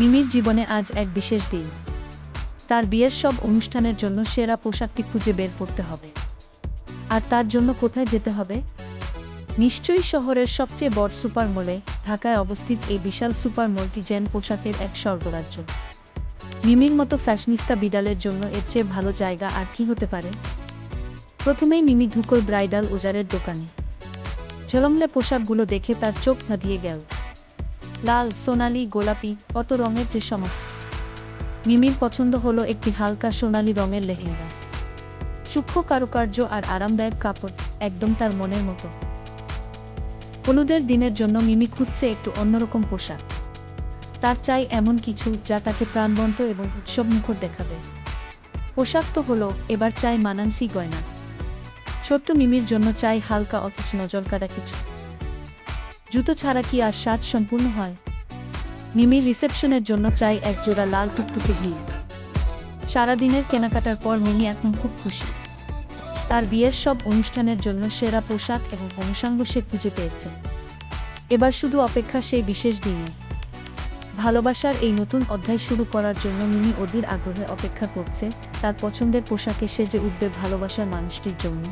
মিমির জীবনে আজ এক বিশেষ দিন। তার বিয়ের সব অনুষ্ঠানের জন্য সেরা পোশাকটি খুঁজে বের করতে হবে। আর তার জন্য কোথায় যেতে হবে? নিশ্চয়ই শহরের সবচেয়ে বড় সুপার মলে ঢাকায় অবস্থিত এই বিশাল সুপার মলটি জেন পোশাকের এক স্বর্গরাজ্য। মিমির মতো ফ্যাশনিস্তা বিড়ালের জন্য এর চেয়ে ভালো জায়গা আর কি হতে পারে? প্রথমেই মিমি ঢুকোয় ব্রাইডাল ওজারের দোকানে। ঝলমলে পোশাকগুলো দেখে তার চোখ ধাঁধিয়ে গেল। লাল, সোনালি, গোলাপি, কত রঙের যে সমাজ মিমির পছন্দ হলো একটি হালকা সোনালি রঙের লেহেঙ্গা। সূক্ষ্ম কারুকার্য আর আরামদায়ক কাপড়, একদম তার মনের মতো। হলুদের দিনের জন্য মিমি খুঁজছে একটু অন্যরকম পোশাক। তার চাই এমন কিছু যা তাকে প্রাণবন্ত এবং উৎসবমুখর দেখাবে। পোশাক তো হলো, এবার চাই মানানসি গয়না। ছোট্ট মিমির জন্য চাই হালকা অথচ নজর কাটা কিছু। জুতো ছাড়া কি আর সাজ সম্পূর্ণ হয়? মিমির রিসেপশনের জন্য চাই এক জোড়া লাল টুকটুকে হিল সারাদিনের কেনাকাটার পর মিমি এখন খুব খুশি। তার বিয়ের সব অনুষ্ঠানের জন্য সেরা পোশাক এবং অনুষঙ্গ সে খুঁজে পেয়েছে। এবার শুধু অপেক্ষা সেই বিশেষ দিনে ভালোবাসার এই নতুন অধ্যায় শুরু করার জন্য মিমি অধীর আগ্রহে অপেক্ষা করছে তার পছন্দের পোশাকে সে যে উঠবে ভালোবাসার মানুষটির জন্য।